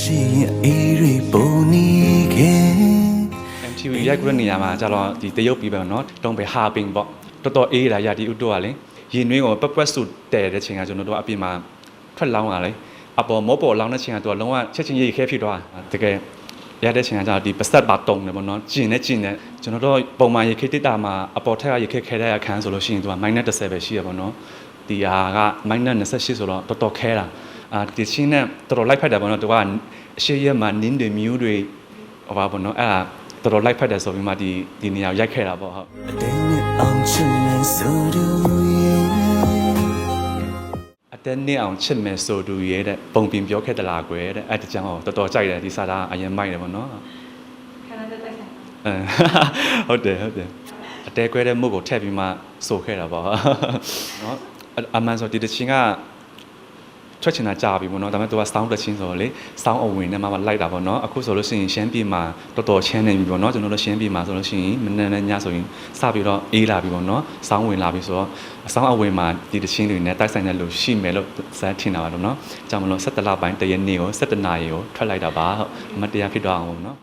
ရှိရင်အေးတွေပုံနေခဲ့ MTV ရိုက်ကူတဲ့နေရာမှာကျတော့ဒီတရုတ်ပြည်ပဲเนาะတုံးပဲဟာပင်ပေါ့တော်တော်အေးတာရာဒီဥတိုကလေရင်နှွေးကိုပက်ပက်ဆူတဲတဲ့ချိန်ကကျွန်တော်တို့အပြင်မှာထွက်လောင်းလာလေအပေါ်မောပေါ်လောင်းတဲ့ချိန်ကသူကလုံးဝချက်ချင်းရိတ်ခဲဖြစ်သွားတာတကယ်ရတဲ့ချိန်ကကျတော့ဒီပစက်ပါတုံတယ်ပေါ့နော်ကျင်နဲ့ကျင်နဲ့ကျွန်တော်တို့ပုံမှန်ရေခဲတိတာမှာအပေါ်ထက်ကရေခဲခဲတဲ့အခန်းဆိုလို့ရှိရင်သူက -30 ပဲရှိရပေါ့နော်ဒီဟာက -28 ဆိုတော့တော်တော်ခဲတာ အာဒီချင်းနဲ့တော်တော်လိုက်ဖက်တယ်ပေါ့နော်သူကအရှိရက်မှာနင်းတွေမြူးတွေဟောပါပေါ့နော်အဲ့ဒါတော်တော်လိုက်ဖက်တယ်ဆိုပြီးမှဒီဒီနေရာကိုရိုက်ခဲ့တာပေါ့ဟုတ်အတင်းနဲ့အောင်ချင်နေဆိုသူရဲ့အတက်နှစ်အောင်ချစ်မယ်ဆိုသူရဲ့တဲ့ပုံပြင်ပြောခဲ့တလားကွယ်တဲ့အဲ့တကြောင်တော်တော်ကြိုက်တယ်ဒီစာသားအရင်မိုက်တယ်ပေါ့နော်ခဏတက်တက်ဆိုင်အဲဟုတ်တယ်ဟုတ်တယ်အတဲကွဲတဲ့မုတ်ကိုထည့်ပြီးမှဆိုခဲ့တာပေါ့နော်အအမှန်ဆိုဒီတချင်းက ထွက်ချင်တာကြာပြီပေါ့နော်ဒါပေမဲ့သူက sound တချင်းဆိုတော့လေ sound အဝင်နဲ့မှမလိုက်တာပေါ့နော်အခုဆိုလို့ရှိရင်ရှမ်းပြည်မှာတော်တော်ချမ်းနေပြီပေါ့နော်ကျွန်တော်တို့ရှမ်းပြည်မှာဆိုလို့ရှိရင်မနေ့နဲ့ညဆိုရင်စပြီးတော့အေးလာပြီပေါ့နော် sound ဝင်လာပြီဆိုတော့ sound အဝင်မှာဒီတချင်းတွေနဲ့တိုက်ဆိုင်တဲ့လူရှိမယ်လို့ဇာတ်ထင်တာပါတော့နော်ကြောင့်မလို့17လပိုင်းတရက်နေ့ကို17နာရီကိုထွက်လိုက်တာပါဟုတ်အမတ်တရားဖြစ်တော့အောင်ပေါ့နော်